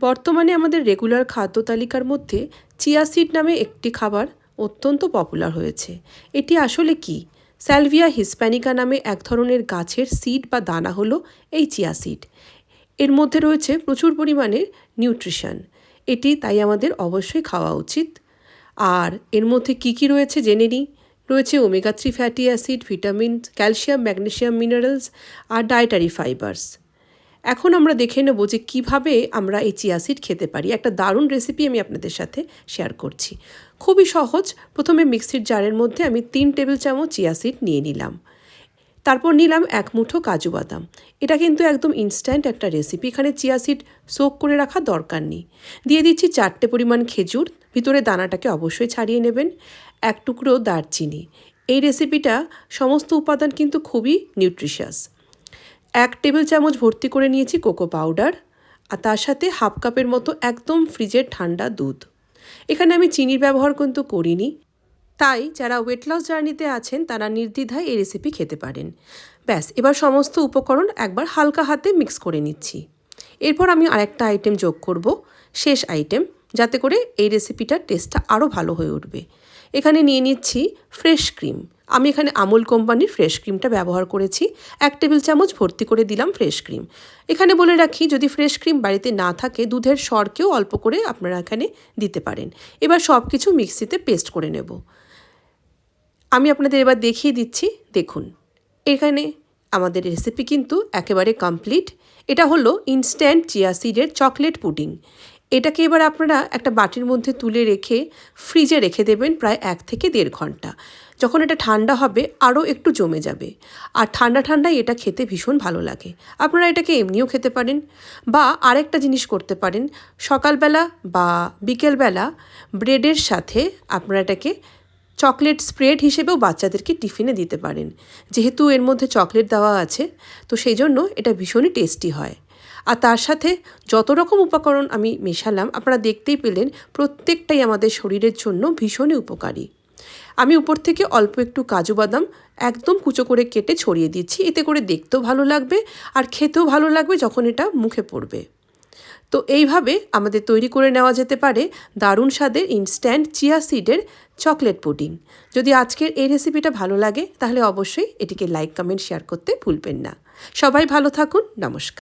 বর্তমানে আমাদের রেগুলার খাদ্য তালিকার মধ্যে চিয়া সিড নামে একটি খাবার অত্যন্ত পপুলার হয়েছে। এটি আসলে কি? স্যালভিয়া হিসপ্যানিকা নামে এক ধরনের গাছের সিড বা দানা হলো এই চিয়া সিড। এর মধ্যে রয়েছে প্রচুর পরিমাণে নিউট্রিশন। এটি তাই আমাদের অবশ্যই খাওয়া উচিত। আর এর মধ্যে কি কি রয়েছে জেনে নিই? রয়েছে omega three fatty acid vitamin calcium, magnesium, minerals আর ডায়েটারি ফাইবার্স। এখন আমরা দেখে নেব যে কীভাবে আমরা এই চিয়া সিড খেতে পারি। একটা দারুণ রেসিপি আমি আপনাদের সাথে শেয়ার করছি। খুবই সহজ। প্রথমে মিক্সির জারের মধ্যে আমি তিন টেবিল চামচ চিয়া সিড নিয়ে নিলাম। তারপর নিলাম এক মুঠো কাজু বাদাম। এটা কিন্তু একদম ইনস্ট্যান্ট একটা রেসিপি এখানে চিয়া সিড সোক করে রাখা দরকার নেই। দিয়ে দিচ্ছি চারটে পরিমাণ খেজুর। ভিতরে দানাটাকে অবশ্যই ছাড়িয়ে নেবেন। এক টুকরো দারচিনি। এই রেসিপিটা সমস্ত উপাদান কিন্তু খুবই নিউট্রিশাস এক টেবিল চামচ ভর্তি করে নিয়েছি কোকো পাউডার আর তার সাথে হাফ কাপের মতো একদম ফ্রিজের ঠান্ডা দুধ। এখানে আমি চিনির ব্যবহার কিন্তু করিনি। তাই যারা ওয়েট লস জার্নিতে আছেন, তারা নির্দ্বিধায় এই রেসিপি খেতে পারেন। ব্যাস, এবার সমস্ত উপকরণ একবার হালকা হাতে মিক্স করে নিচ্ছি। এরপর আমি আরেকটা আইটেম যোগ করব, শেষ আইটেম যাতে করে এই রেসিপিটার টেস্টটা আরও ভালো হয়ে উঠবে। এখানে নিয়ে নিচ্ছি ফ্রেশ ক্রিম আমি এখানে আমুল কোম্পানির ফ্রেশ ক্রিমটা ব্যবহার করেছি। এক টেবিল চামচ ভর্তি করে দিলাম ফ্রেশ ক্রিম। এখানে বলে রাখি, যদি ফ্রেশ ক্রিম বাড়িতে না থাকে, দুধের সরকেও অল্প করে আপনারা এখানে দিতে পারেন। এবার সব কিছু মিক্সিতে পেস্ট করে নেব। আমি আপনাদের এবার দেখিয়ে দিচ্ছি, দেখুন। এখানে আমাদের রেসিপি কিন্তু একেবারে কমপ্লিট এটা হলো ইনস্ট্যান্ট চিয়া সিডের চকলেট পুডিং এটাকে এবার আপনারা একটা বাটির মধ্যে তুলে রেখে ফ্রিজে রেখে দেবেন প্রায় এক থেকে দেড় ঘণ্টা। যখন এটা ঠান্ডা হবে, আরও একটু জমে যাবে। আর ঠান্ডা ঠান্ডায় এটা খেতে ভীষণ ভালো লাগে। আপনারা এটাকে এমনিও খেতে পারেন। বা আরেকটা জিনিস করতে পারেন। সকালবেলা বা বিকেলবেলা ব্রেডের সাথে আপনারা এটাকে চকলেট স্প্রেড হিসেবেও বাচ্চাদেরকে টিফিনে দিতে পারেন। যেহেতু এর মধ্যে চকলেট দেওয়া আছে, তো সেই জন্য এটা ভীষণই টেস্টি হয়। আর তার সাথে যত রকম উপকরণ আমি মেশালাম, আপনারা দেখতেই পেলেন প্রত্যেকটাই আমাদের শরীরের জন্য ভীষণই উপকারী। আমি উপর থেকে অল্প একটু কাজু বাদাম একদম কুচো করে কেটে ছড়িয়ে দিচ্ছি, এতে করে দেখতেও ভালো লাগবে আর খেতেও ভালো লাগবে যখন এটা মুখে পড়বে। তো এইভাবে আমাদের তৈরি করে নেওয়া যেতে পারে দারুণ স্বাদের ইনস্ট্যান্ট চিয়া সিডের চকলেট পুডিং যদি আজকের এই রেসিপিটা ভালো লাগে, তাহলে অবশ্যই এটিকে লাইক কমেন্ট শেয়ার করতে ভুলবেন না। সবাই ভালো থাকুন, নমস্কার।